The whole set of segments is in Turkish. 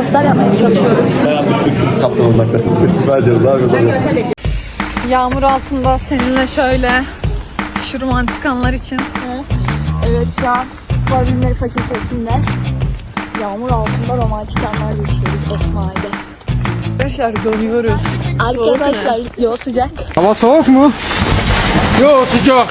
postlar yapmaya çalışıyoruz. Kaptan olmakta. İstifa ediyorum. Daha güzel. Yağmur altında seninle şöyle şu romantik anlar için. Evet şu an spor bilimleri fakültesinde yağmur altında romantik anlar yaşıyoruz Esma'yla. Arkadaşlar donuyoruz. Arkadaşlar yol sıcak. Hava soğuk mu? Yok sıcak.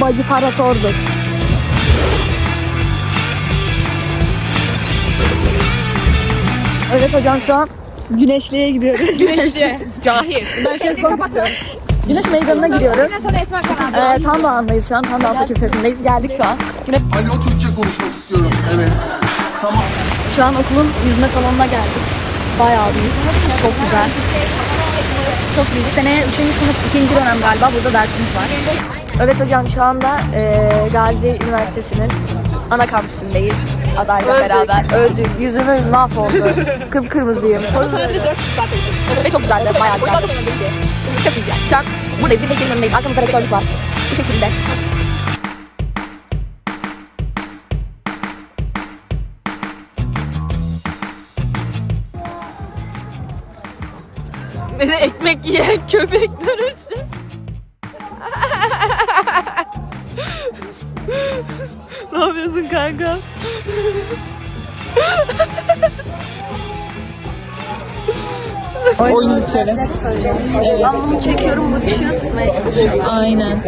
Bacı paratordur. Evet hocam şu an Güneşli'ye gidiyoruz. Güneşli. Cahil. Ben şey kapatıyorum. Güneş meydanına giriyoruz. Ee, tam Dağı'ndayız şu an. Tam Dağ Fakültesindeyiz. Geldik şu an. Güneş... Alo Türkçe konuşmak istiyorum. Evet. Tamam. Şu an okulun yüzme salonuna geldik. Bayağı büyük. Çok güzel. Çok büyük. Seneye 3. sınıf 2. dönem galiba. Burada dersimiz var. Evet hocam şu anda e, Gazi Üniversitesi'nin ana kampüsündeyiz. Adayla beraber. Öldük. Yüzümüz mahvoldu. Kıpkırmızıyım. Sonra Ve çok güzeldi. Bayağı güzeldi. Çok iyi yani. Şu an buradayız. Bir heykelin önündeyiz. Arkamızda rektörlük var. Bu şekilde. Beni ekmek yiyen köpek dönüşü. Yapıyorsun kanka? Oyun söyle. Ben bunu çekiyorum. Bu düşüyor. Tutmaya çalışıyorum. Aynen.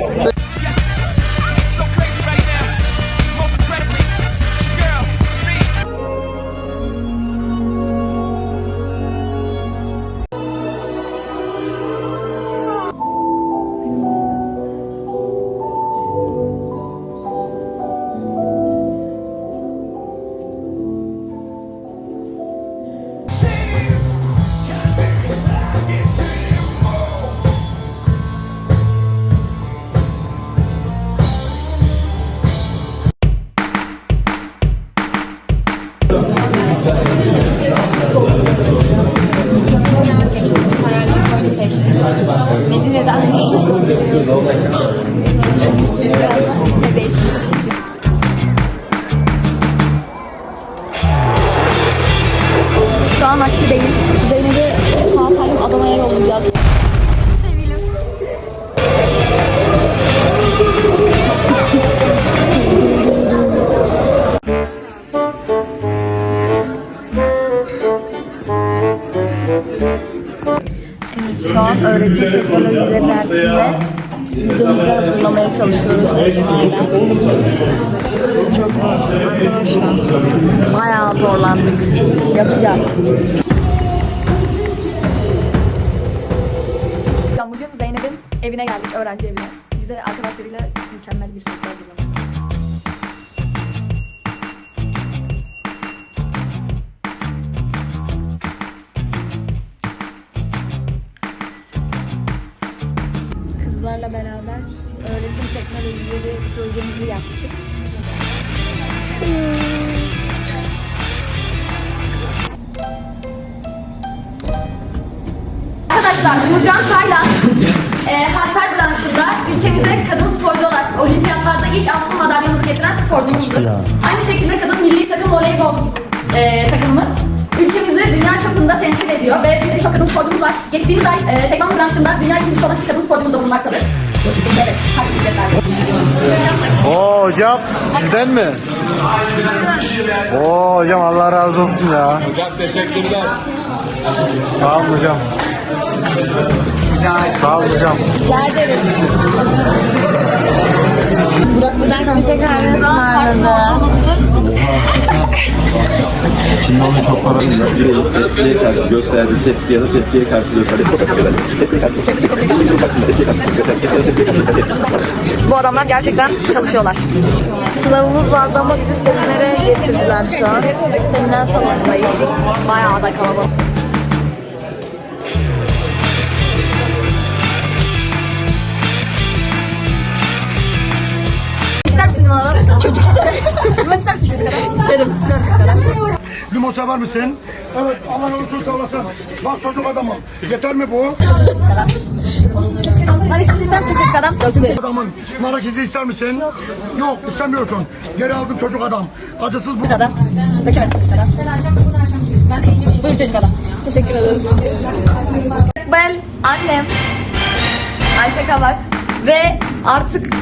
Şu an Aşkı'dayız. Zeynep'i sağ salim Adana'ya yollayacağız. Evet, şu an öğretim teknolojileri dersinde vizemizi hazırlamaya çalışıyoruz Esma'yla. Çok arkadaşlar. Bayağı zorlandık. Yapacağız. Ya Bugün Zeynep'in evine geldik, öğrenci evine. Bize arkadaşlarıyla mükemmel bir sofra hazırlamışlar. Kızlarla beraber öğretim teknolojileri projemizi yaptık. Arkadaşlar Nurcan Taylan e, halter branşında ülkemize kadın sporcu olarak olimpiyatlarda ilk altın madalyamızı getiren sporcumuzdur. Aynı şekilde kadın milli takım voleybol e, takımımız ülkemizi dünya çapında temsil ediyor ve birçok kadın sporcumuz var. Geçtiğimiz ay e, tekman branşında dünya ikincisi olan bir kadın sporcumuz da bulunmaktadır. Evet. Oo hocam sizden mi? Oo hocam Allah razı olsun ya. Hocam teşekkürler. Sağ olun hocam. Sağ olun hocam. Rica ederiz. Burak bizden bize kahve ısmarladı. Şimdi onu çok para Tepkiye karşı gösterdi. Tepki ya da tepkiye karşı gösterdi. Bu adamlar gerçekten çalışıyorlar. Sınavımız vardı ama bizi seminere getirdiler şu an. Seminer salonundayız. Bayağı da kalabalık. İster misin? Çocuk ister. Misin çocuk. İsterim çocuk kadar. limon sever misin? Evet Allah olsun söylesin. Bak çocuk adamım. Yeter mi bu? Siz ister misiniz çocuk adam? Gözüm Adamın nar ekşisi ister misin? Yok istemiyorsun. Geri aldım çocuk adam. Acısız bu. adam. Dökemedim çocuk adam. Buyur çocuk adam. Teşekkür ederim. Ben annem Ayşe Kavak ve artık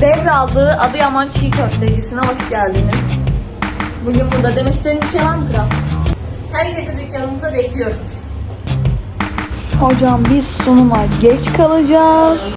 devraldığı Adıyaman Çiğ Köftecisine hoş geldiniz. Bugün burada demek istediğin bir şey var mı kral? Herkesi dükkanımıza bekliyoruz. Hocam biz sunuma geç kalacağız.